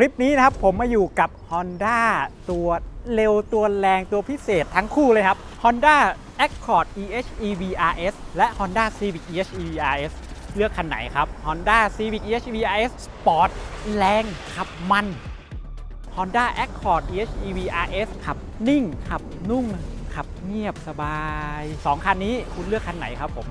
คลิปนี้นะครับผมมาอยู่กับ Honda ตัวเร็วตัวแรงตัวพิเศษทั้งคู่เลยครับ Honda Accord EHEV RS และ Honda Civic EHEV RS เลือกคันไหนครับ Honda Civic EHEV RS Sport แรงขับมัน Honda Accord EHEV RS ขับนิ่ง ขับนุ่ม ขับเงียบสบาย 2 คันนี้คุณเลือกคันไหนครับผม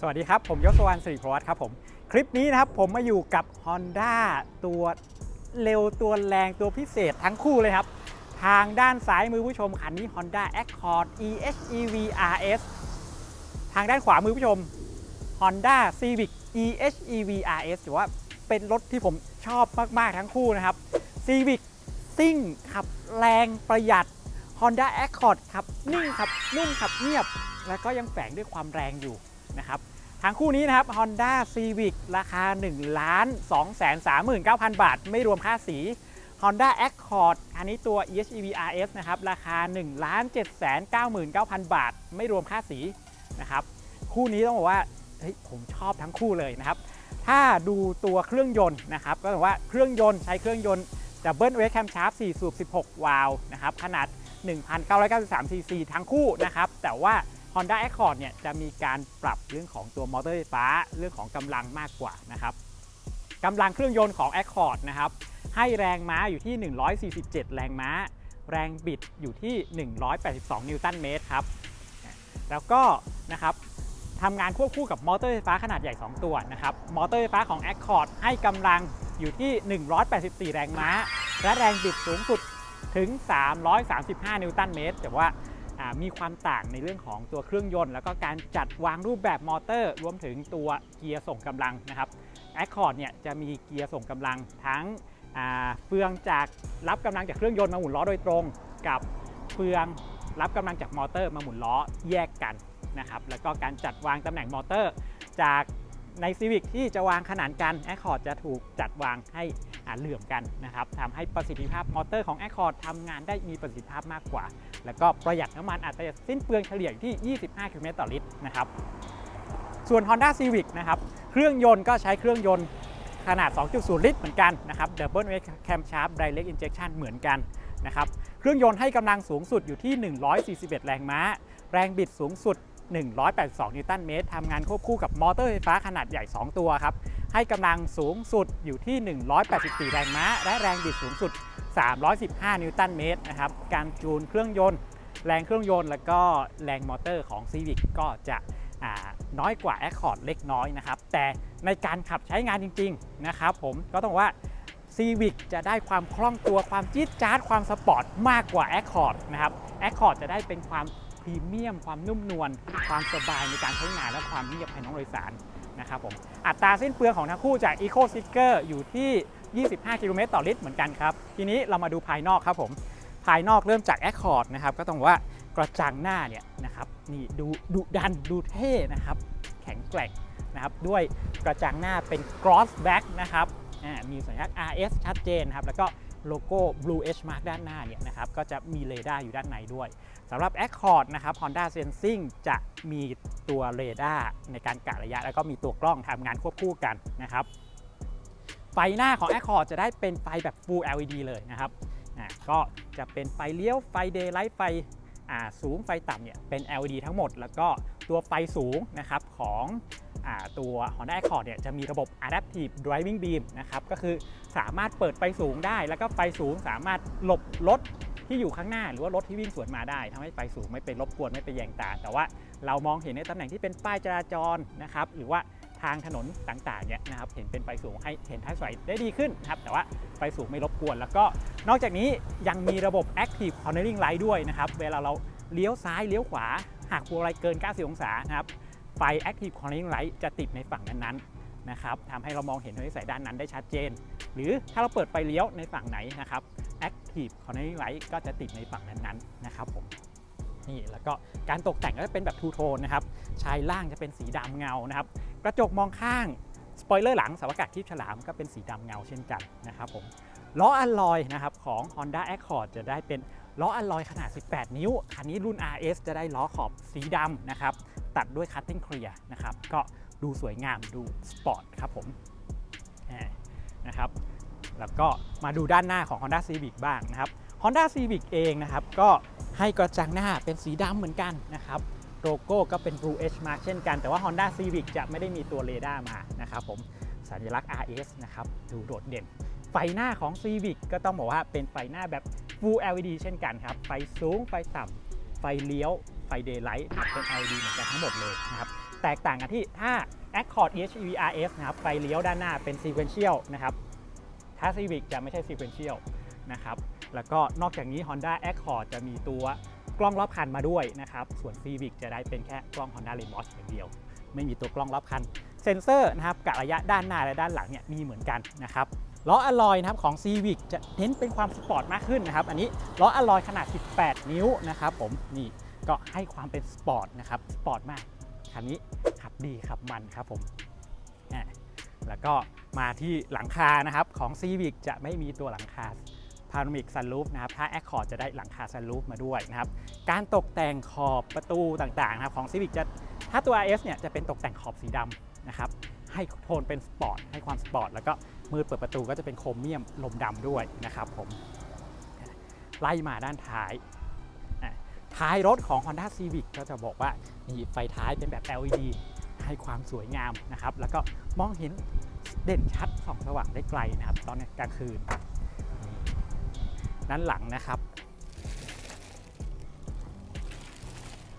สวัสดีครับ ผมยศวรรณสิริพวัฒน์ครับผม คลิปนี้นะครับผมมาอยู่กับ Honda ตัวเร็วตัวแรงตัวพิเศษทั้งคู่เลยครับ ทางด้านซ้ายมือผู้ชมคันนี้ Honda Accord EHEV RS ทางด้านขวามือผู้ชม Honda Civic EHEV RS ถือว่าเป็นรถที่ผมชอบมาก ๆ ทั้งคู่นะครับ Civic ซิ่งขับแรงประหยัด Honda Accord ขับนิ่งขับนุ่มขับเงียบ แล้วก็ยังแฝงด้วยความแรงอยู่นะครับ ทั้งคู่นี้นะครับ Honda Civic ราคา1ล้าน2 3 9 0 0 0 บาท ไม่รวมค่าสี Honda Accord อันนี้ตัว EHEV RS นะครับ ราคา1ล้าน7 9 9 0 0 บาท ไม่รวมค่าสีนะครับ คู่นี้ต้องบอกว่าเฮ้ยผมชอบทั้งคู่เลยนะครับ ถ้าดูตัวเครื่องยนต์นะครับ ก็ถือว่าเครื่องยนต์ใช้เครื่องยนต์ดับเบิลเวทแคมชาร์ป4สูบ 16 วาล์วนะครับ ขนาด 1,993ซีซีทั้งคู่นะครับ แต่ว่า Honda Accord เนี่ยจะมีการปรับเรื่องของตัวมอเตอร์ไฟฟ้าเรื่องของกำลังมากกว่านะครับกำลังเครื่องยนต์ของ Accord นะครับให้แรงม้าอยู่ที่ 147 แรงม้า แรงบิดอยู่ที่ 182 นิวตันเมตรครับแล้วก็นะครับทำงานควบคู่กับมอเตอร์ไฟฟ้าขนาดใหญ่ 2 ตัวนะครับมอเตอร์ไฟฟ้าของ Accord ให้กำลังอยู่ที่ 184 แรงม้า และแรงบิดสูงสุดถึง 335 นิวตันเมตรแต่ว่าอ่า มีความต่างในเรื่องของตัวเครื่องยนต์ แล้วก็การจัดวางรูปแบบมอเตอร์ รวมถึงตัวเกียร์ส่งกำลังนะครับ Accord เนี่ยจะมีเกียร์ส่งกำลังทั้งเฟืองจากรับกำลังจากเครื่องยนต์มาหมุนล้อโดยตรง กับเฟืองรับกำลังจากมอเตอร์มาหมุนล้อแยกกันนะครับแล้วก็การจัดวางตำแหน่งมอเตอร์ จาก ใน Civic ที่จะวางขนานกัน Accord จะถูกจัดวางให้เหลื่อมกันนะครับทำให้ประสิทธิภาพมอเตอร์ของ Accord ทำงานได้มีประสิทธิภาพมากกว่า แล้วก็ประหยัดน้ำมันอัตราสิ้นเปลืองเฉลี่ยที่ 25 กิโลเมตรต่อลิตรนะครับส่วน Honda Civic นะครับเครื่องยนต์ก็ใช้เครื่องยนต์ขนาด 2.0 ลิตรเหมือนกันนะครับ Double Wave Camshaft Direct Injection เหมือนกันนะครับ เครื่องยนต์ให้กำลังสูงสุดอยู่ที่ 141 แรงม้า แรงบิดสูงสุด 182 นิวตันเมตรทำงานควบคู่กับมอเตอร์ไฟฟ้าขนาดใหญ่ 2 ตัวครับ ให้กำลังสูงสุดอยู่ที่ 184 แรงม้า และแรงบิดสูงสุด 315 นิวตันเมตรนะครับ การจูนเครื่องยนต์ แรงเครื่องยนต์ แล้วก็แรงมอเตอร์ของ Civic ก็จะน้อยกว่า Accord เล็กน้อยนะครับ แต่ในการขับใช้งานจริง ๆ นะครับผมก็ต้องบอกว่า Civic จะได้ความคล่องตัวความจี๊ดจ๊าดความสปอร์ตมากกว่า Accord นะครับ Accord จะได้เป็นความ พรีเมียม ความนุ่มนวล ความสบายในการใช้งานและความเงียบภายในห้องโดยสารนะครับผมอัตราสิ้นเปลืองของทั้งคู่จาก Eco s i c k e r อยู่ที่ 25 กิโลเมตรต่อลิตรเหมือนกันครับ ทีนี้เรามาดูภายนอกครับผม ภายนอกเริ่มจาก Accord นะครับ ก็ต้องว่ากระจังหน้าเนี่ยนะครับ นี่ดูดุดันดูเท่นะครับ แข็งแกร่งนะครับ ด้วยกระจังหน้าเป็น cross back นะครับ มีสัญลักษณ์ RS ชัดเจนครับ แล้วก็ โลโก้ Blue H Mark ด้านหน้าเนี่ยนะครับก็จะมีเรดาร์อยู่ด้านในด้วยสำหรับ Accord นะครับ Honda Sensing จะมีตัวเรดาร์ในการกะระยะ แล้วก็มีตัวกล้องทำงานควบคู่กันนะครับไฟหน้าของ Accord จะได้เป็นไฟแบบ Full LED เลยนะครับอ่าก็จะเป็นไฟเลี้ยวไฟ Daylight ไฟอ่าสูงไฟต่ำเนี่ยเป็น LED ทั้งหมด แล้วก็ตัวไฟสูงนะครับของ ตัว Honda Accord เนี่ยจะมีระบบ Adaptive Driving Beam นะครับก็คือสามารถเปิดไฟสูงได้ แล้วก็ไฟสูงสามารถหลบรถที่อยู่ข้างหน้าหรือว่ารถที่วิ่งสวนมาได้ทำให้ไฟสูงไม่ไปรบกวนไม่ไปแยงตา แต่ว่าเรามองเห็นในตำแหน่งที่เป็นป้ายจราจรนะครับหรือว่าทางถนนต่างๆเนี่ยนะครับเห็นเป็นไฟสูงให้เห็นท้ายสวยได้ดีขึ้นนะครับแต่ว่าไฟสูงไม่รบกวน แล้วก็นอกจากนี้ยังมีระบบ Active Cornering Light ด้วยนะครับเวลาเราเลี้ยวซ้ายเลี้ยวขวาหากพวงมาลัยเกิน 90 องศานะครับ ไฟ Active Cornering Light จะติดในฝั่งนั้นๆนะครับทำให้เรามองเห็นทางสายด้านนั้นได้ชัดเจน หรือถ้าเราเปิดไฟเลี้ยวในฝั่งไหนนะครับ Active Cornering Light ก็จะติดในฝั่งนั้นๆนะครับผมนี่แล้วก็การตกแต่งก็จะเป็นแบบทูโทนนะครับชายล่างจะเป็นสีดำเงานะครับกระจกมองข้างสปอยเลอร์หลังสาวากาศทิพย์ฉลามก็เป็นสีดำเงาเช่นกันนะครับผมล้ออัลลอยนะครับของ Honda Accord จะได้เป็นล้ออัลลอยขนาด 18 นิ้ว คันนี้รุ่น RS จะได้ล้อขอบสีดำนะครับ ตัดด้วยคัตติ้งเคลียร์นะครับ ก็ดูสวยงามดูสปอร์ตครับผมนะครับ แล้วก็มาดูด้านหน้าของ Honda Civic บ้างนะครับ Honda Civic เองนะครับ ก็ให้กระจังหน้าเป็นสีดำเหมือนกันนะครับโลโก้ก็เป็น Blue Edge มาเช่นกัน แต่ว่า Honda Civic จะไม่ได้มีตัวเรดาร์มานะครับผมสัญลักษณ์ RS นะครับ ดูโดดเด่น ไฟหน้าของ Civic ก็ต้องบอกว่าเป็นไฟหน้าแบบ Full LED เช่นกันครับ ไฟสูง ไฟต่ำไฟเลี้ยว ไฟ Daylight เป็น LED เหมือนกันทั้งหมดเลยนะครับแตกต่างกันที่ถ้า Accord EHEV RS นะครับไฟเลี้ยวด้านหน้าเป็น Sequential นะครับถ้า Civic จะไม่ใช่ Sequential นะครับแล้วก็นอกจากนี้ Honda Accord จะมีตัวกล้องรอบคันมาด้วยนะครับ ส่วน Civic จะได้เป็นแค่กล้อง Honda Remote อย่างเดียว ไม่มีตัวกล้องรอบคัน เซ็นเซอร์นะครับกะระยะด้านหน้าและด้านหลังเนี่ยมีเหมือนกันนะครับล้ออะลอยนะครับของ Civic จะเน้นเป็นความสปอร์ตมากขึ้นนะครับ อันนี้ล้ออะลอยขนาด 18 นิ้วนะครับผมนี่ ก็ให้ความเป็นสปอร์ตนะครับสปอร์ตมากคันนี้ขับดีขับมันครับผมแล้วก็มาที่หลังคานะครับของ Civic จะไม่มีตัวหลังคาพาโนมิกซันรูฟนะครับถ้า Accord จะได้หลังคาซันรูฟมาด้วยนะครับการตกแต่งขอบประตูต่างๆนะครับของ Civic จะถ้าตัว RS เนี่ยจะเป็นตกแต่งขอบสีดำนะครับให้โทนเป็นสปอร์ตให้ความสปอร์ตแล้วก็มือเปิดประตูก็จะเป็นโครเมียมลมดำด้วยนะครับผมไล่มาด้านท้าย ท้ายรถของ Honda Civic ก็จะบอกว่านี่ไฟท้ายเป็นแบบ LED ให้ความสวยงามนะครับ แล้วก็มองเห็นเด่นชัดส่องสว่างได้ไกลนะครับ ตอนกลางคืนด้านหลังนะครับ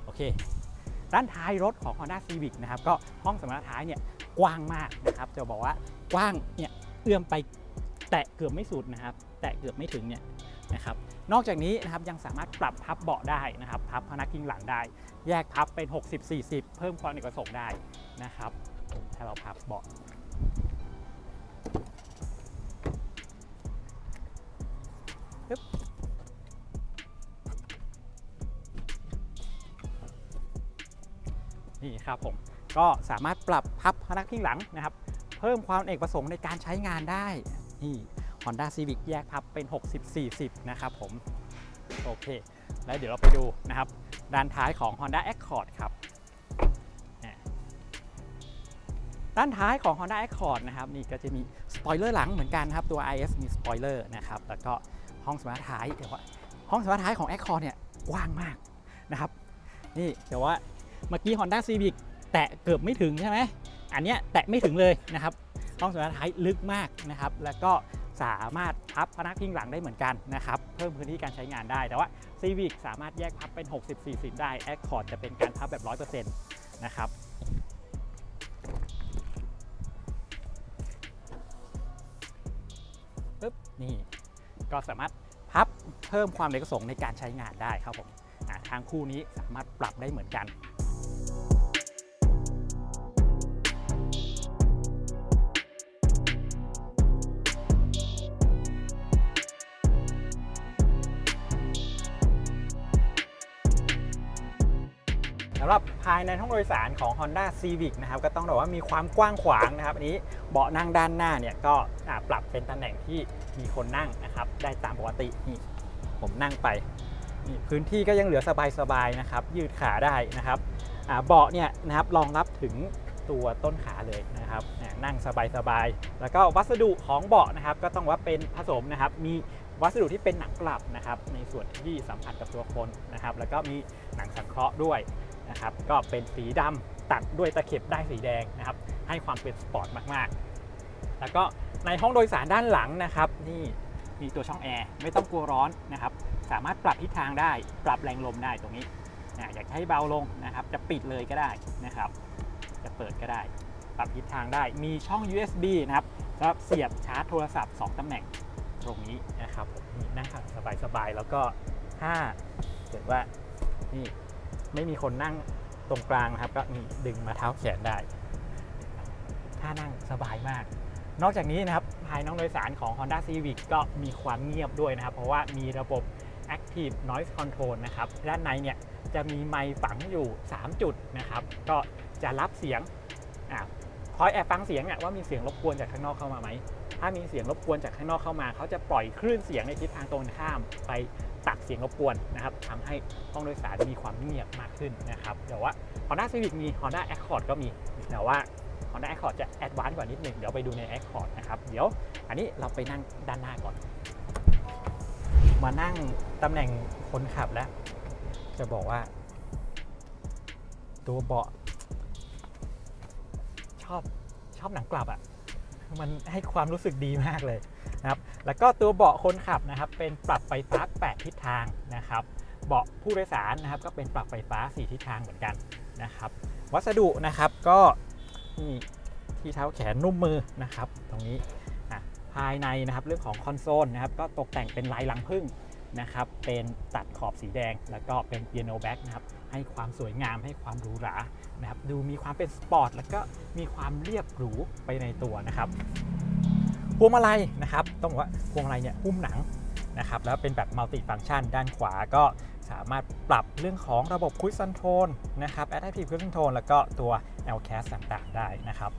โอเค ด้านท้ายรถของ Honda Civic นะครับ ก็ห้องสมรรถท้ายเนี่ยกว้างมากนะครับ จะบอกว่ากว้างเนี่ยเอื้อมไปแตะเกือบไม่สุดนะครับ แตะเกือบไม่ถึงเนี่ยนะครับ นอกจากนี้นะครับยังสามารถปรับพับเบาะได้นะครับพับพนักพิงหลังได้ แยกพับเป็น 60-40 เพิ่มความเนกประสงค์ได้นะครับถ้าเราพับเบาะนี่ครับผมก็สามารถปรับพับพนักพิงหลังนะครับ เพิ่มความเอกประสงค์ในการใช้งานได้นี่ Honda Civic แยกพับเป็น 60-40 นะครับผม โอเค แล้วเดี๋ยวเราไปดูนะครับ ด้านท้ายของ Honda Accord ครับด้านท้ายของ Honda Accord นะครับนี่ก็จะมีสปอยเลอร์หลังเหมือนกันครับตัว IS มีสปอยเลอร์นะครับแล้วก็ห้องสมรรถท้ายเดี๋ยวว่าห้องสมรรถท้ายของ Accord เนี่ยกว้างมากนะครับนี่เดี๋ยวว่าเมื่อกี้ Honda Civic แตะเกือบไม่ถึงใช่ไหมอันเนี้ยแตะไม่ถึงเลยนะครับห้องสมรรถท้ายลึกมากนะครับแล้วก็ สามารถพับพนักพิงหลังได้เหมือนกันนะครับ เพิ่มพื้นที่การใช้งานได้ แต่ว่า Civic สามารถแยกพับเป็น 60-40 ได้ Accord จะเป็นการพับแบบ 100%นะครับปึ๊บนี่ก็สามารถพับเพิ่มความเร็วกระสงในการใช้งานได้ครับผมทางคู่นี้สามารถปรับได้เหมือนกัน หรับภายในห้องโดยสารของ Honda Civic นะครับก็ต้องบอกว่ามีความกว้างขวางนะครับอันนี้เบาะนั่งด้านหน้าเนี่ยก็ปรับเป็นตำแหน่งที่มีคนนั่งนะครับได้ตามปกตินี่ผมนั่งไปนี่พื้นที่ก็ยังเหลือสบายๆนะครับ ยืดขาได้นะครับเบาะเนี่ยนะครับรองรับถึงตัวต้นขาเลยนะครับนั่งสบายๆแล้วก็วัสดุของเบาะนะครับ ก็ต้องว่าเป็นผสมนะครับ มีวัสดุที่เป็นหนังกลับนะครับ ในส่วนที่สัมผัสกับตัวคนนะครับ แล้วก็มีหนังสังเคราะห์ด้วย นะครับก็เป็นสีดำตัดด้วยตะเข็บได้สีแดงนะครับ ให้ความเป็นสปอร์ตมากๆ แล้วก็ในห้องโดยสารด้านหลังนะครับนี่มีตัวช่องแอร์ไม่ต้องกลัวร้อนนะครับ สามารถปรับทิศทางได้ปรับแรงลมได้ตรงนี้นะอยากให้เบาลงนะครับ จะปิดเลยก็ได้นะครับ จะเปิดก็ได้ ปรับทิศทางได้มีช่อง USB นะครับสำหรับเสียบชาร์จโทรศัพท์ 2ตำแหน่งตรงนี้นะครับนี่นั่งสบายๆแล้วก็ถ้าเกิดว่านี่ ไม่มีคนนั่งตรงกลางนะครับ ก็นี่ดึงมาเท้าแขนได้ท่านั่งสบายมาก นอกจากนี้นะครับภายในห้องโดยสารของ Honda Civic ก็มีความเงียบด้วยนะครับ เพราะว่ามีระบบ Active Noise Control นะครับ ด้านในเนี่ยจะมีไมค์ฝังอยู่ 3 จุดนะครับ ก็จะรับเสียงอะคอยแอบฟังเสียงอะว่ามีเสียงรบกวนจากข้างนอกเข้ามาไหม ถ้ามีเสียงรบกวนจากข้างนอกเข้ามา เขาจะปล่อยคลื่นเสียงในทิศทางตรงข้ามไป ตัดสียงรบกวนนะครับทำให้ห้องโดยสารมีความเงียบมากขึ้นนะครับแต่ว่า Honda Civic มี Honda Accord ก็มีแต่ว่า Honda Accord จะแอดวานซ์กว่านิดหนึ่งเดี๋ยวไปดูใน Accord นะครับเดี๋ยวอันนี้เราไปนั่งด้านหน้าก่อน มานั่งตำแหน่งคนขับแล้ว จะบอกว่า ตัวเบาะชอบชอบหนังกลับอะ่ะมันให้ความรู้สึกดีมากเลย นะครับแล้วก็ตัวเบาะคนขับนะครับเป็นปรับไฟฟ้า 8 ทิศทางนะครับเบาะผู้โดยสารนะครับก็เป็นปรับไฟฟ้า 4 ทิศทางเหมือนกันนะครับวัสดุนะครับก็นี่ที่เท้าแขนนุ่มมือนะครับตรงนี้ภายในนะครับเรื่องของคอนโซลนะครับก็ตกแต่งเป็นลายลังผึ้งนะครับเป็นตัดขอบสีแดง แล้วก็เป็นเปียโนแบ็กนะครับให้ความสวยงามให้ความหรูหรานะครับดูมีความเป็นสปอร์ตแล้วก็มีความเรียบหรูไปในตัวนะครับ พวงมาลัยนะครับต้องบอกว่าพวงมาลัยเนี่ยหุ้มหนังนะครับแล้วเป็นแบบมัลติฟัง c t ชันด้านขวาก็สามารถปรับเรื่องของระบบคุยซันโทนนะครับ Adaptive Cruise Control แล้วก็ตัว LCAS ต่างๆ ได้นะครับ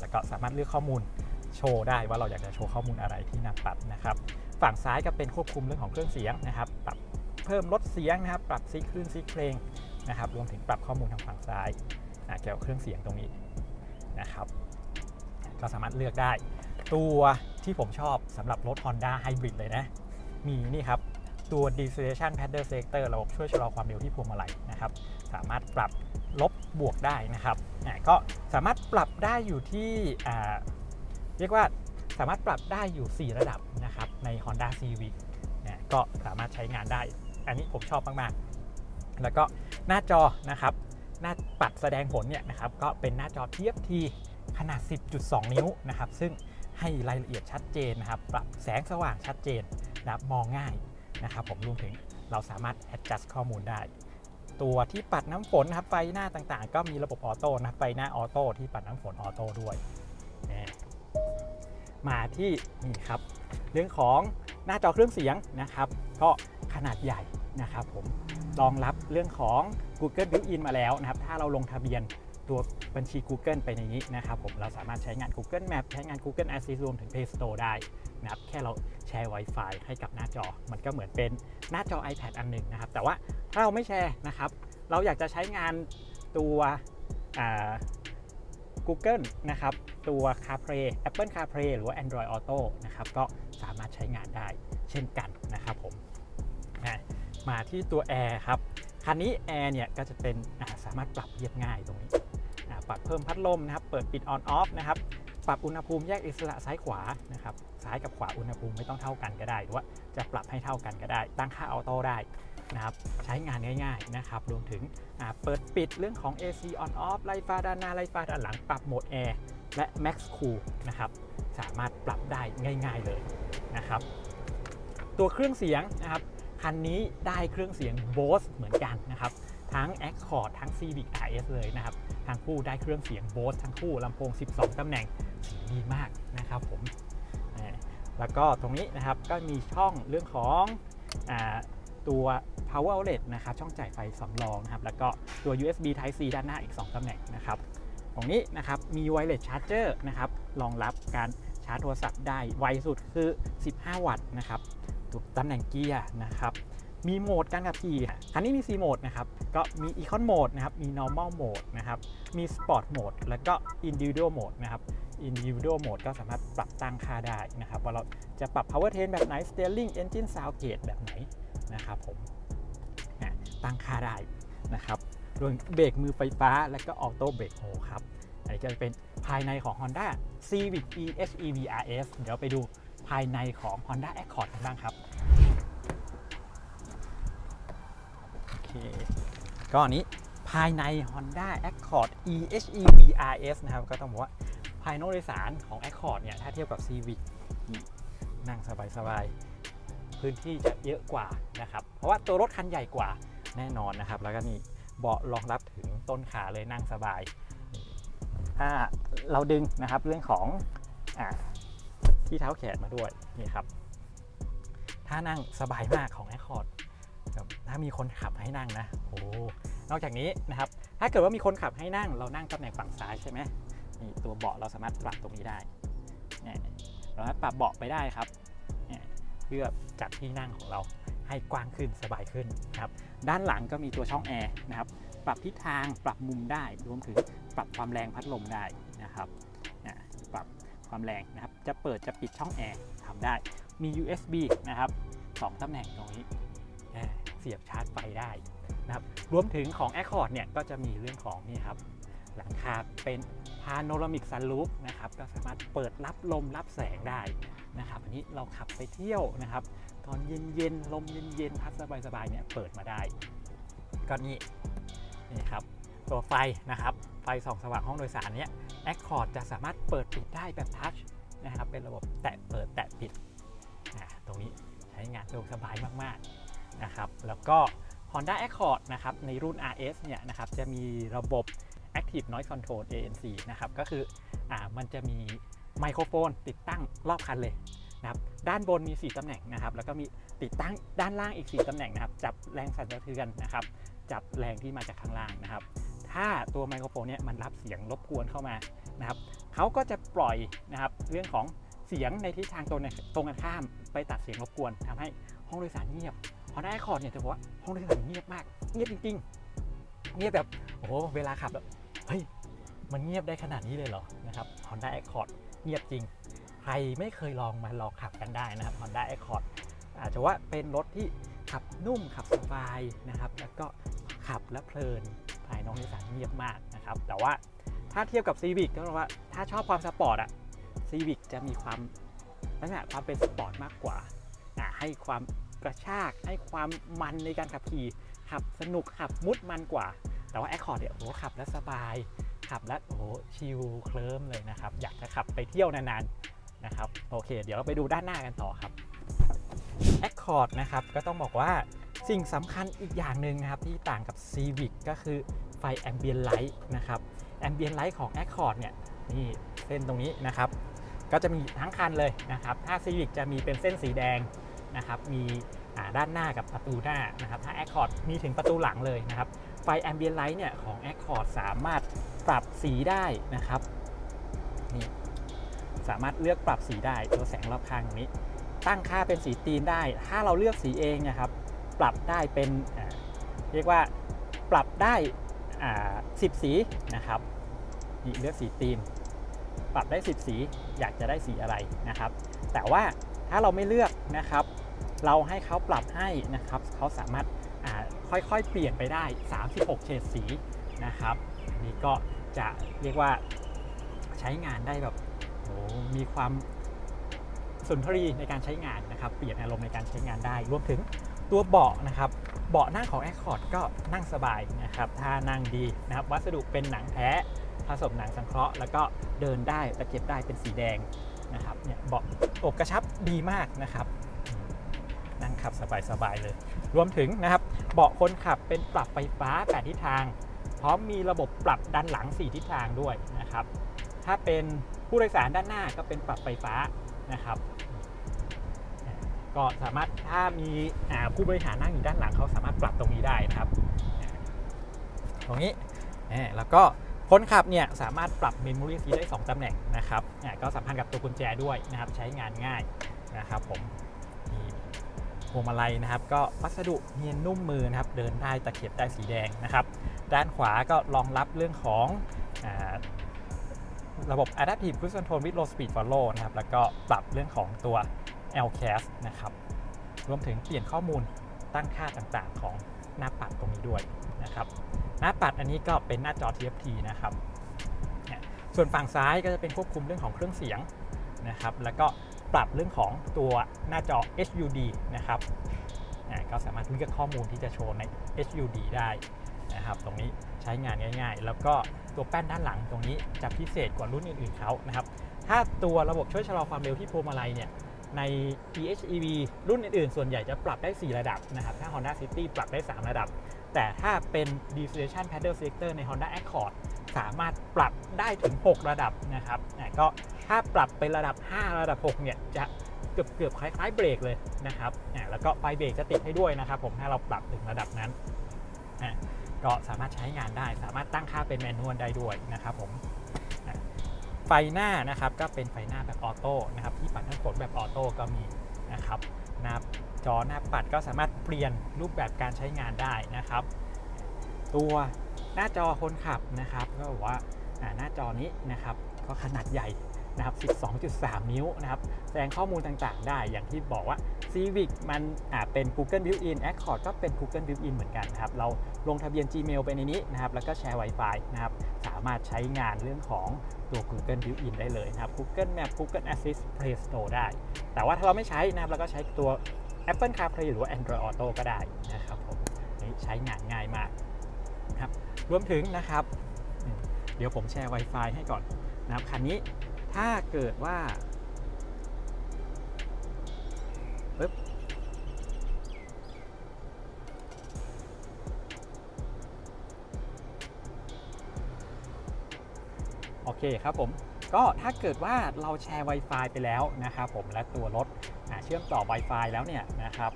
แล้วก็สามารถเลือกข้อมูลโชว์ได้ว่าเราอยากจะโชว์ข้อมูลอะไรที่หน้าปัดนะครับฝั่งซ้ายก็เป็นควบคุมเรื่องของเครื่องเสียงนะครับปรับเพิ่มลดเสียงนะครับปรับซีคลื่นซีเพลงนะครับรวมถึงปรับข้อมูลทางฝั่งซ้ายเกี่ยวกับเครื่องเสียงตรงนี้นะครับก็สามารถเลือกได้ ตัวที่ผมชอบสำหรับรถ Honda Hybrid เลยนะ มีนี่ครับ ตัว Deceleration Paddle Selector ระบบช่วยชะลอความเร็วที่พวงมาลัยนะครับ สามารถปรับลบบวกได้นะครับอะก็สามารถปรับได้อยู่ที่อ่าเรียกว่าสามารถปรับได้อยู่ 4 ระดับนะครับใน Honda Civic เนี่ยก็สามารถใช้งานได้ อันนี้ผมชอบมากๆ แล้วก็หน้าจอนะครับ หน้าปัดแสดงผลเนี่ยนะครับก็เป็นหน้าจอ TFT ขนาด 10.2 นิ้วนะครับ ซึ่ง ให้รายละเอียดชัดเจนนะครับ ปรับแสงสว่างชัดเจนนะครับมองง่ายนะครับ ผมรวมถึงเราสามารถ adjust ข้อมูลได้ ตัวที่ปัดน้ำฝนนะครับไฟหน้าต่างๆ ก็มีระบบออโต้นะครับไฟหน้าออโต้ที่ปัดน้ำฝนออโต้ด้วยมาที่นี่ครับ เรื่องของหน้าจอเครื่องเสียงนะครับ ก็ขนาดใหญ่นะครับผมรองรับเรื่องของ Google Built-in มาแล้วนะครับ ถ้าเราลงทะเบียน ตัวบัญชี Google ไปในนี้นะครับผมเราสามารถใช้งาน Google Map ใช้งาน Google Assist รวมถึง Play Store ได้นะครับแค่เราแชร์ Wi-Fi ให้กับหน้าจอ มันก็เหมือนเป็นหน้าจอ iPad อันหนึ่งนะครับ แต่ว่าถ้าเราไม่แชร์นะครับ เราอยากจะใช้งานตัว Google นะครับ ตัว CarPlay Apple CarPlay หรือว่า Android Auto นะครับก็สามารถใช้งานได้เช่นกันนะครับผมอะมาที่ตัว Air ครับคันนี้ Air เนี่ยก็จะเป็นสามารถปรับเรียบง่ายตรงนี้ ปรับเพิ่มพัดลมนะครับ เปิดปิด on off นะครับ ปรับอุณหภูมิแยกอิสระซ้ายขวานะครับ ซ้ายกับขวาอุณหภูมิไม่ต้องเท่ากันก็ได้ หรือว่าจะปรับให้เท่ากันก็ได้ ตั้งค่าออโต้ได้นะครับ ใช้งานง่ายๆนะครับ รวมถึงเปิดปิดเรื่องของ AC on off ไล่ฟ้าด้านหน้าไล่ฟ้าด้านหลัง ปรับโหมด Air และ Max Cool นะครับ สามารถปรับได้ง่าย ๆเลยนะครับ ตัวเครื่องเสียงนะครับคันนี้ได้เครื่องเสียง Bose เหมือนกันนะครับ ทั้ง Accord ทั้ง Civic RS เลยนะครับ ทั้งคู่ได้เครื่องเสียง Bose ทั้งคู่ลำโพง 12 ตำแหน่งเสียงดีมากนะครับผม แล้วก็ตรงนี้นะครับก็มีช่องเรื่องของอตัว power outlet นะครับ ช่องจ่ายไฟสำรองนะครับ แล้วก็ตัว USB Type C ด้านหน้าอีก 2ตำแหน่งนะครับตรงนี้นะครับมี wireless charger นะครับ รองรับการชาร์จโทรศัพท์ได้ไวสุดคือ 15 วัตต์นะครับตัวตำแหน่งเกียร์นะครับ มีโหมดการขับขี่คันนี้มี 4 โหมดนะครับ ก็มี Econ Mode นะครับ มี Normal Mode นะครับ มี Sport Mode แล้วก็ Individual Mode นะครับ Individual Mode ก็สามารถปรับตั้งค่าได้นะครับ ว่าเราจะปรับ Power Train แบบไหน Steering Engine Sound Gauge แบบไหนนะครับผมอะตั้งค่าได้นะครับรวมเบรกมือไฟฟ้า และก็ Auto Brake Hold ครับ อันนี้ก็จะเป็นภายในของ Honda Civic EHEV RS เดี๋ยวไปดูภายในของ Honda Accord กันบ้างครับ โอเค ก็อันนี้ภายใน Honda Accord EHEV RS นะครับ ก็ต้องบอกว่าภายนอกโดยสารของ Accord เนี่ย ถ้าเทียบกับ Civic นั่งสบายๆ พื้นที่จะเยอะกว่านะครับ เพราะว่าตัวรถคันใหญ่กว่าแน่นอนนะครับ แล้วก็นี่เบาะรองรับถึงต้นขาเลยนั่งสบาย ถ้าเราดึงนะครับเรื่องของอที่เท้าแขนมาด้วยนี่ครับ ถ้านั่งสบายมากของ Accord ครับถ้ามีคนขับให้นั่งนะโอ้นอกจากนี้นะครับ ถ้าเกิดว่ามีคนขับให้นั่ง เรานั่งตำแหน่งฝั่งซ้ายใช่ไหมนี่ตัวเบาะเราสามารถปรับตรงนี้ได้เนี่ยเราสามารถปรับเบาะไปได้ครับเนี่ยเพื่อจัดที่นั่งของเราให้กว้างขึ้นสบายขึ้นครับ ด้านหลังก็มีตัวช่องแอร์นะครับ ปรับทิศทาง ปรับมุมได้ รวมถึงปรับความแรงพัดลมได้นะครับอ่ปรับความแรงนะครับ จะเปิดจะปิดช่องแอร์ทำได้ มี USB นะครับสองตำแหน่งตรงนี้ สียบชาร์จไฟได้นะครับรวมถึงของ Accord เนี่ยก็จะมีเรื่องของนี่ครับหลังคาเป็นพาโนรามิกซันรูฟนะครับก็สามารถเปิดรับลมรับแสงได้นะครับอันนี้เราขับไปเที่ยวนะครับ ตอนเย็นๆลมเย็นๆพัดสบายๆเนี่ยเปิดมาได้ ก็นี่นี่ครับตัวไฟนะครับไฟส่องสว่างห้องโดยสารเนี้ย Accord จะสามารถเปิดปิดได้แบบทัชนะครับเป็นระบบแตะเปิดแตะปิดอ่าตรงนี้ใช้งานสะดวกสบายมากๆ นะครับแล้วก็ Honda Accord นะครับในรุ่น RS เนี่ยนะครับจะมีระบบ Active Noise Control ANC นะครับก็คืออ่ามันจะมีไมโครโฟนติดตั้งรอบคันเลยนะครับด้านบนมี 4ตำแหน่งนะครับแล้วก็มีติดตั้งด้านล่างอีก 4ตำแหน่งนะครับจับแรงสั่นสะเทือนนะครับจับแรงที่มาจากข้างล่างนะครับถ้าตัวไมโครโฟนเนี่ยมันรับเสียงรบกวนเข้ามานะครับเขาก็จะปล่อยนะครับเรื่องของเสียงในทิศทางตรงตรงกันข้ามไปตัดเสียงรบกวนทำให้ห้องโดยสารเงียบ อได้คอร์ดเนี่ยจะบอกว่าห้องโดยสารเงียบมาก เงียบจริง ๆ เงียบแบบโอ้โหเวลาขับแบบเฮ้ยมันเงียบได้ขนาดนี้เลยเหรอนะครับ Honda Accord เงียบจริง ใครไม่เคยลองมาลองขับกันได้นะครับ Honda Accord อาจจะว่าเป็นรถที่ขับนุ่มขับสบายนะครับ แล้วก็ขับและเพลินภายนอกนิสสันเงียบมากนะครับ แต่ว่าถ้าเทียบกับ Civic ก็แปลว่าถ้าชอบความสปอร์ตอะ Civic จะมีความลักษณะความเป็นสปอร์ตมากกว่าให้ความ กระชาก ให้ความมันในการขับขี่ ขับสนุกขับมุดมันกว่า แต่ว่า Accord เนี่ยโอ้โหขับแล้วสบาย ขับแล้วโอ้โหชิลเคลิ้มเลยนะครับ อยากจะขับไปเที่ยวนานๆนะครับโอเค เดี๋ยวเราไปดูด้านหน้ากันต่อครับ Accord นะครับก็ต้องบอกว่าสิ่งสำคัญอีกอย่างหนึ่งนะครับที่ต่างกับ Civic ก็คือไฟ Ambient Light นะครับ Ambient Light ของ Accord เนี่ยนี่เส้นตรงนี้นะครับ ก็จะมีทั้งคันเลยนะครับ ถ้า Civic จะมีเป็นเส้นสีแดง นะครับมีด้านหน้ากับประตูหน้านะครับถ้า Accord มีถึงประตูหลังเลยนะครับไฟ Ambient Light เนี่ยของ Accord สามารถปรับสีได้นะครับนี่สามารถเลือกปรับสีได้ตัวแสงรอบข้างนี้ ตั้งค่าเป็นสีตีนได้ ถ้าเราเลือกสีเองนะครับปรับได้เป็นเรียกว่าปรับได้10สีนะครับนี่เลือกสีตีนปรับได้ 10 สีอยากจะได้สีอะไรนะครับ แต่ว่าถ้าเราไม่เลือกนะครับ เราให้เขาปรับให้นะครับเขาสามารถค่อยๆ เปลี่ยนไปได้ 36 เฉดสีนะครับอันนี้ก็จะเรียกว่าใช้งานได้แบบโอ้มีความสุนทรีในการใช้งานนะครับ เปลี่ยนอารมณ์ในการใช้งานได้รวมถึงตัวเบาะนะครับ เบาะนั่งของ Accord ก็นั่งสบายนะครับถ้านั่งดีนะครับวัสดุเป็นหนังแท้ผสมหนังสังเคราะห์แล้วก็เดินได้ตะเก็บได้เป็นสีแดงนะครับเนี่ยเบาะอบกระชับดีมากนะครับ นั่งขับสบายๆเลย รวมถึงนะครับเบาะคนขับเป็นปรับไฟฟ้า8ทิศทาง พร้อมมีระบบปรับด้านหลัง 4 ทิศทางด้วยนะครับ ถ้าเป็นผู้โดยสารด้านหน้าก็เป็นปรับไฟฟ้านะครับก็สามารถถ้ามีผู้บริหารนั่งอยู่ด้านหลังเขาสามารถปรับตรงนี้ได้นะครับ ตรงนี้แล้วก็คนขับเนี่ยสามารถปรับเมมโมรี่ซีได้ 2ตำแหน่งนะครับก็สัมพันธ์กับตัวกุญแจด้วยนะครับ ใช้งานง่ายนะครับผม วงมาลัยนะครับ ก็วัสดุเนียนนุ่มมือนะครับ เดินได้ตะเข็บได้สีแดงนะครับ ด้านขวาก็รองรับเรื่องของอระบบ Adaptive Cruise Control with Low Speed Follow นะครับ แล้วก็ปรับเรื่องของตัว LCAS นะครับ รวมถึงเปลี่ยนข้อมูลตั้งค่าต่างๆ ของหน้าปัดตรงนี้ด้วยนะครับ หน้าปัดอันนี้ก็เป็นหน้าจอ TFT นะครับ ส่วนฝั่งซ้ายก็จะเป็นควบคุมเรื่องของเครื่องเสียงนะครับ แล้วก็ ปรับเรื่องของตัวหน้าจอ HUD นะครับก็สามารถเลือกข้อมูลที่จะโชว์ใน HUD ได้นะครับตรงนี้ใช้งานง่าย ๆ แล้วก็ตัวแป้นด้านหลังตรงนี้จะพิเศษกว่ารุ่นอื่นๆเขานะครับ ถ้าตัวระบบช่วยชะลอความเร็วที่พวงมาลัยเนี่ยใน PHEV รุ่นอื่นๆ ส่วนใหญ่จะปรับได้ 4 ระดับนะครับ ถ้า Honda City ปรับได้ 3 ระดับ แต่ถ้าเป็น Deceleration Pedal Selector ใน Honda Accord สามารถปรับได้ถึง 6 ระดับนะครับก็ ถ้าปรับเป็นระดับ 5 ระดับ 6 เนี่ย จะเกือบเกือบๆคล้ายๆเบรกเลยนะครับแล้วก็ไฟเบรกจะติดให้ด้วยนะครับ ผมถ้าเราปรับถึงระดับนั้นก็สามารถใช้งานได้ สามารถตั้งค่าเป็นแมนนวลได้ด้วยนะครับผมไฟหน้านะครับก็เป็นไฟหน้าแบบออโต้นะครับที่ปัดน้ำฝนแบบออโต้ก็มีนะครับหน้าจอหน้าปัดก็สามารถเปลี่ยนรูปแบบการใช้งานได้นะครับ ตัวหน้าจอคนขับนะครับ ก็บอกว่าหน้าจอนี้นะครับก็ขนาดใหญ่ นะครับ 12.3 นิ้วนะครับ แสดงข้อมูลต่างๆ ได้ อย่างที่บอกว่า Civic มันอ่าเป็น Google Built-in Accord ก็เป็น Google Built-in เหมือนกันนะครับ เราลงทะเบียน Gmail ไปในนี้นะครับ แล้วก็แชร์ Wi-Fi นะครับ สามารถใช้งานเรื่องของตัว Google Built-in ได้เลยนะครับ Google Map Google Assist Play Store ได้ แต่ว่าถ้าเราไม่ใช้นะครับ เราก็ใช้ตัว Apple CarPlay หรือว่า Android Auto ก็ได้นะครับผมนี่ใช้งานง่ายมากนะครับ รวมถึงนะครับ เดี๋ยวผมแชร์ Wi-Fi ให้ก่อนนะครับ คันนี้ ถ้าเกิดว่าปึ๊บโอเคครับผม ก็ถ้าเกิดว่าเราแชร์ Wi-Fi ไปแล้วนะครับผมและตัวรถเชื่อมต่อ Wi-Fi แล้วเนี่ยนะครับ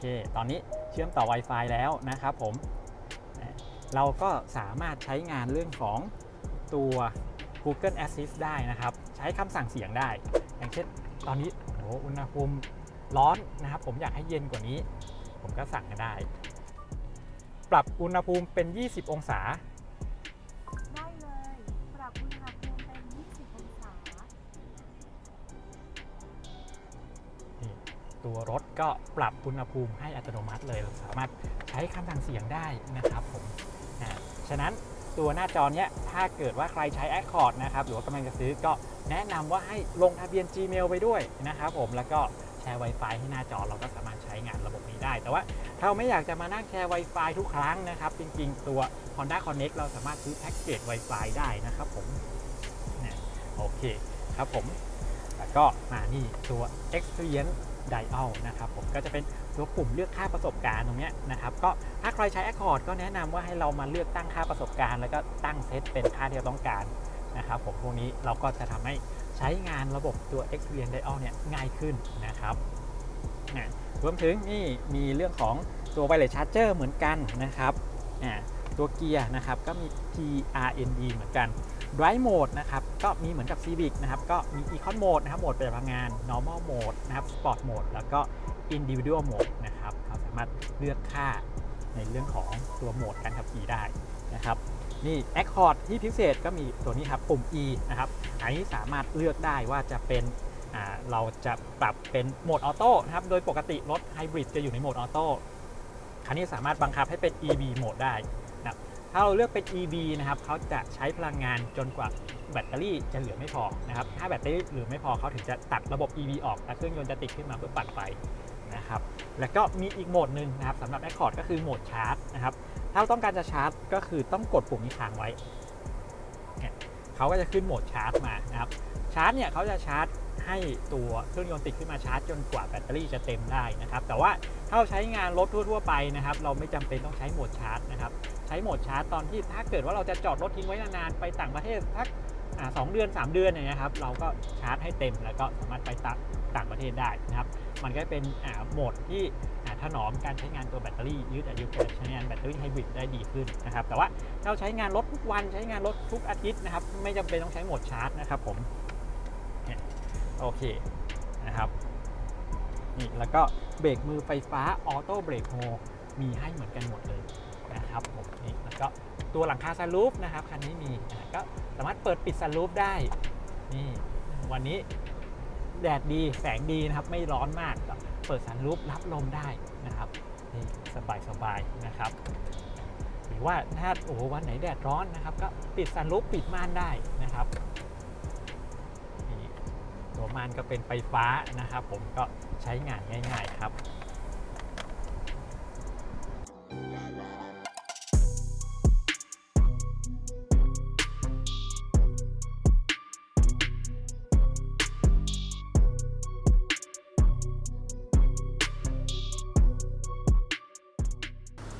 เค ตอนนี้เชื่อมต่อ Wi-Fi แล้วนะครับผม เราก็สามารถใช้งานเรื่องของตัว Google Assist ได้นะครับ ใช้คำสั่งเสียงได้ อย่างเช่น ตอนนี้โอ้อุณหภูมิร้อนนะครับ ผมอยากให้เย็นกว่านี้ ผมก็สั่งได้ ปรับอุณหภูมิเป็น 20 องศา รถก็ปรับอุณหภูมิให้อัตโนมัติเลยเราสามารถใช้คำสั่งเสียงได้นะครับผมอ่าฉะนั้นตัวหน้าจอเนี้ยถ้าเกิดว่าใครใช้ Accord นะครับ หรือว่ากำลังจะซื้อก็แนะนำว่าให้ลงทะเบียน Gmail ไปด้วยนะครับผมแล้วก็แชร์ Wi-Fi ให้หน้าจอเราก็สามารถใช้งานระบบนี้ได้ แต่ว่าถ้าเราไม่อยากจะมานั่งแชร์ Wi-Fi ทุกครั้งนะครับ จริงๆ ตัว Honda Connect เราสามารถซื้อแพ็กเกจ Wi-Fi ได้นะครับผมนี่โอเคครับผม แล้วก็มานี่ตัว Experience Dial นะครับผมก็จะเป็นตัวปุ่มเลือกค่าประสบการณ์ตรงนี้นะครับก็ถ้าใครใช้ Accord ก็แนะนำว่าให้เรามาเลือกตั้งค่าประสบการณ์ แล้วก็ตั้งเซตเป็นค่าที่เราต้องการนะครับผมพวกนี้เราก็จะทำให้ใช้งานระบบตัว Experience Dial เนี่ยง่ายขึ้นนะครับนะรวมถึงนี่มีเรื่องของตัว Wireless Charger เหมือนกันนะครับอ่า ตัวเกียร์นะครับก็มี TRND เหมือนกัน Drive Mode นะครับก็มีเหมือนกับ Civic นะครับก็มี Econ Mode นะครับโหมดประหยัดพลังงาน Normal Mode นะครับ Sport Mode แล้วก็ Individual Mode นะครับเราสามารถเลือกค่าในเรื่องของตัวโหมดการขับขี่ได้นะครับนี่ Accord ที่พิเศษก็มีตัวนี้ครับปุ่ม E นะครับอันนี้สามารถเลือกได้ว่าจะเป็นเราจะปรับเป็นโหมดออโต้นะครับ โดยปกติรถไฮบริดจะอยู่ในโหมดออโต้คันนี้สามารถบังคับให้เป็น EV โหมดได้ ถ้าเราเลือกเป็น EV นะครับเขาจะใช้พลังงานจนกว่าแบตเตอรี่จะเหลือไม่พอนะครับ ถ้าแบตเตอรี่เหลือไม่พอเขาถึงจะตัดระบบ EV ออกแล้วเครื่องยนต์จะติดขึ้นมาเพื่อปั่นไฟนะครับ แล้วก็มีอีกโหมดหนึ่งนะครับสำหรับ Accord ก็คือโหมดชาร์จนะครับ ถ้าเราต้องการจะชาร์จก็คือต้องกดปุ่มนี้ค้างไว้เนี่ยเขาก็จะขึ้นโหมดชาร์จมานะครับ ชาร์จเนี่ยเขาจะชาร์จ ให้ตัวเครื่องยนต์ติดขึ้นมาชาร์จจนกว่าแบตเตอรี่จะเต็มได้นะครับ แต่ว่าถ้าเราใช้งานรถทั่ว ๆ ไปนะครับ เราไม่จำเป็นต้องใช้โหมดชาร์จนะครับ ใช้โหมดชาร์จตอนที่ถ้าเกิดว่าเราจะจอดรถทิ้งไว้นานๆไปต่างประเทศสักอ่าสองเดือน 3 เดือนเงี้ยครับ เราก็ชาร์จให้เต็มแล้วก็สามารถไปต่างต่างประเทศได้นะครับ มันก็เป็นโหมดที่ถนอมการใช้งานตัวแบตเตอรี่ยืดอายุการใช้งานแบตเตอรี่ไฮบริดได้ดีขึ้นนะครับ แต่ว่าถ้าเราใช้งานรถทุกวันใช้งานรถทุกอาทิตย์นะครับ ไม่จำเป็นต้องใช้โหมดชาร์จนะครับผม โอเคนะครับนี่แล้วก็เบรกมือไฟฟ้าออโต้เบรกโฮมีให้เหมือนกันหมดเลยนะครับผมนี่แล้วก็ตัวหลังคาซันรูฟนะครับคันนี้มีก็สามารถเปิดปิดซันรูฟได้นี่วันนี้แดดดีแสงดีนะครับไม่ร้อนมากก็เปิดซันรูฟรับลมได้นะครับนี่สบายสบายๆนะครับหรือว่าถ้าโอ้วันไหนแดดร้อนนะครับ ก็ปิดซันรูฟปิดม่านได้นะครับ ตัวม่านก็เป็นไฟฟ้านะครับ ผมก็ใช้งานง่าย ๆครับ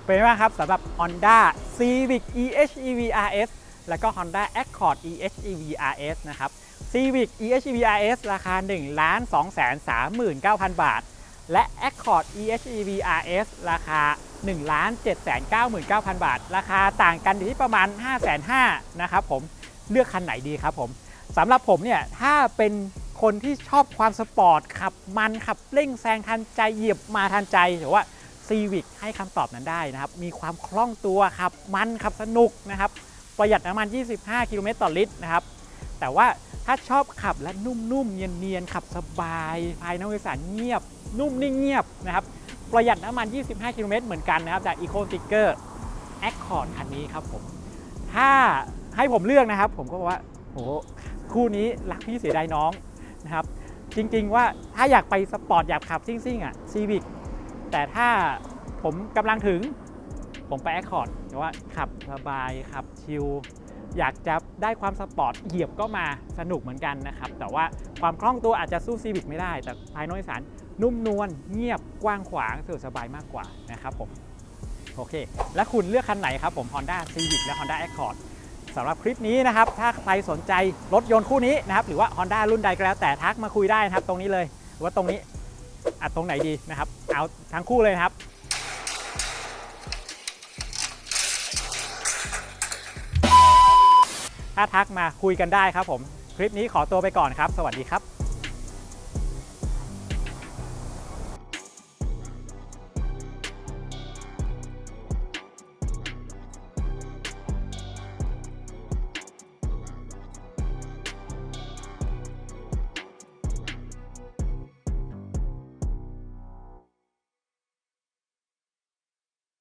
เป็นไงบ้างครับสำหรับ Honda Civic EHEV RS แล้วก็ Honda Accord EHEV RS นะครับ Civic EHEV RS ราคา 1 2 3 9 0 0 0 บาท และ Accord EHEV RS ราคา 1 7 9 9 0 0 0 บาท ราคาต่างกันอยู่ที่ประมาณ 5 5 0 0 0นะครับผมเลือกคันไหนดีครับผมสำหรับผมเนี่ยถ้าเป็นคนที่ชอบความสปอร์ตขับมันขับเร่งแซงทันใจเหยียบมาทันใจหรือว่า Civic ให้คำตอบนั้นได้นะครับ มีความคล่องตัวขับมันขับสนุกนะครับ ประหยัดน้ำมัน 25 กิโลเมตรต่อลิตรนะครับ แต่ว่า ถ้าชอบขับและนุ่มๆ เนียนๆ ขับสบาย ภายในโดยสารเงียบ นุ่มนิ่งเงียบนะครับ ประหยัดน้ำมัน 25 กิโลเมตรเหมือนกันนะครับ จาก Eco Sticker Accord คันนี้ครับผม ถ้าให้ผมเลือกนะครับ ผมก็บอกว่าโหคู่นี้รักพี่เสียดายน้องนะครับ จริงๆว่าถ้าอยากไปสปอร์ตอยากขับซิ่งๆอะ Civic แต่ถ้าผมกำลังถึงผมไป Accord แต่ว่าขับสบายขับชิล อยากจะได้ความสปอร์ตเหยียบก็มาสนุกเหมือนกันนะครับ แต่ว่าความคล่องตัวอาจจะสู้ซีวิกไม่ได้ แต่ภายนอกอีสานนุ่มนวลเงียบกว้างขวางสะดวกสบายมากกว่านะครับผมโอเค แล้วคุณเลือกคันไหนครับผม Honda Civic และ Honda Accord สำหรับคลิปนี้นะครับ ถ้าใครสนใจรถยนต์คู่นี้นะครับ หรือว่า Honda รุ่นใดก็แล้วแต่ทักมาคุยได้นะครับ ตรงนี้เลย หรือว่าตรงนี้อะตรงไหนดีนะครับ เอาทั้งคู่เลยนะครับ ถ้าทักมาคุยกันได้ครับผม คลิปนี้ขอตัวไปก่อนครับ สวัสดีครับ